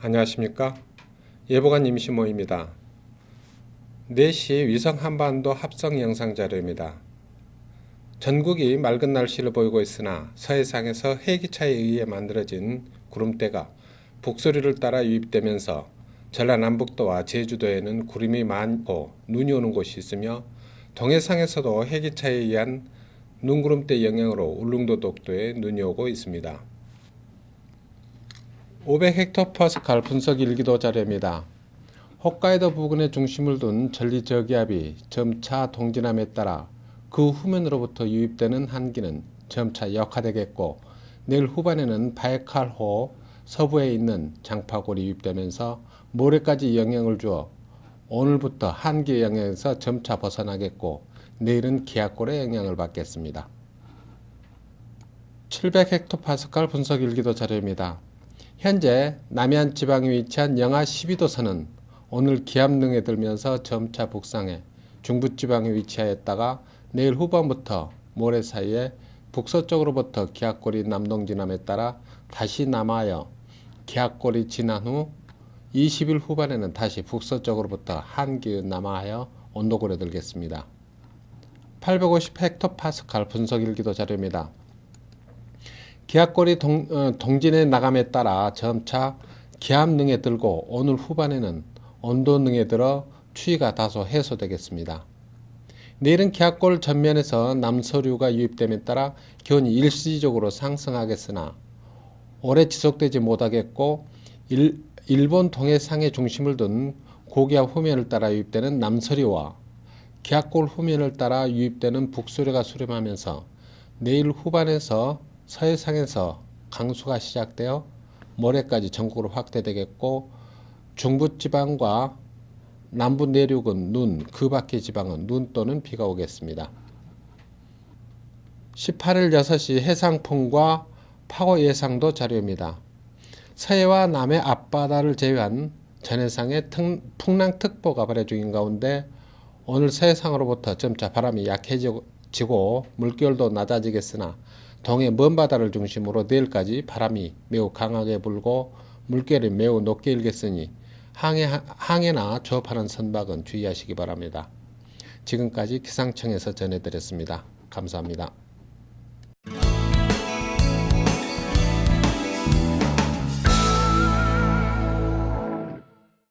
안녕하십니까? 예보관 임시모입니다. 4시 위성 한반도 합성 영상 자료입니다. 전국이 맑은 날씨를 보이고 있으나 서해상에서 해기차에 의해 만들어진 구름대가 북소리를 따라 유입되면서 전라남북도와 제주도에는 구름이 많고 눈이 오는 곳이 있으며 동해상에서도 해기차에 의한 눈구름대 영향으로 울릉도 독도에 눈이 오고 있습니다. 500헥토파스칼 분석 일기도 자료입니다. 홋카이도 부근에 중심을 둔 전리 저기압이 점차 동진함에 따라 그 후면으로부터 유입되는 한기는 점차 역화되겠고 내일 후반에는 바이칼호 서부에 있는 장파골이 유입되면서 모레까지 영향을 주어 오늘부터 한기의 영향에서 점차 벗어나겠고 내일은 기압골의 영향을 받겠습니다. 700헥토파스칼 분석 일기도 자료입니다. 현재 남해안 지방에 위치한 영하 12도선은 오늘 기압능에 들면서 점차 북상해 중부지방에 위치하였다가 내일 후반부터 모레 사이에 북서쪽으로부터 기압골이 남동진함에 따라 다시 남하여 기압골이 지난 후 20일 후반에는 다시 북서쪽으로부터 한기은 남하하여 온도골에 들겠습니다. 850헥토파스칼 분석일기도 자료입니다. 기압골이 동, 어, 나감에 따라 점차 기압 능에 들고 오늘 후반에는 온도 능에 들어 추위가 다소 해소되겠습니다. 내일은 기압골 전면에서 남서류가 유입됨에 따라 기온이 일시적으로 상승하겠으나 오래 지속되지 못하겠고 일, 일본 동해상의 중심을 둔 고기압 후면을 따라 유입되는 남서류와 기압골 후면을 따라 유입되는 북서류가 수렴하면서 내일 후반에서 서해상에서 강수가 시작되어 모레까지 전국으로 확대되겠고 중부지방과 남부 내륙은 눈, 그 밖의 지방은 눈 또는 비가 오겠습니다. 18일 6시 해상풍과 파고 예상도 자료입니다. 서해와 남해 앞바다를 제외한 전해상에 풍랑특보가 발효 중인 가운데 오늘 서해상으로부터 점차 바람이 약해지고 물결도 낮아지겠으나 동해 먼바다를 중심으로 내일까지 바람이 매우 강하게 불고 물결이 매우 높게 일겠으니 항해, 항해나 조업하는 선박은 주의하시기 바랍니다. 지금까지 기상청에서 전해드렸습니다. 감사합니다.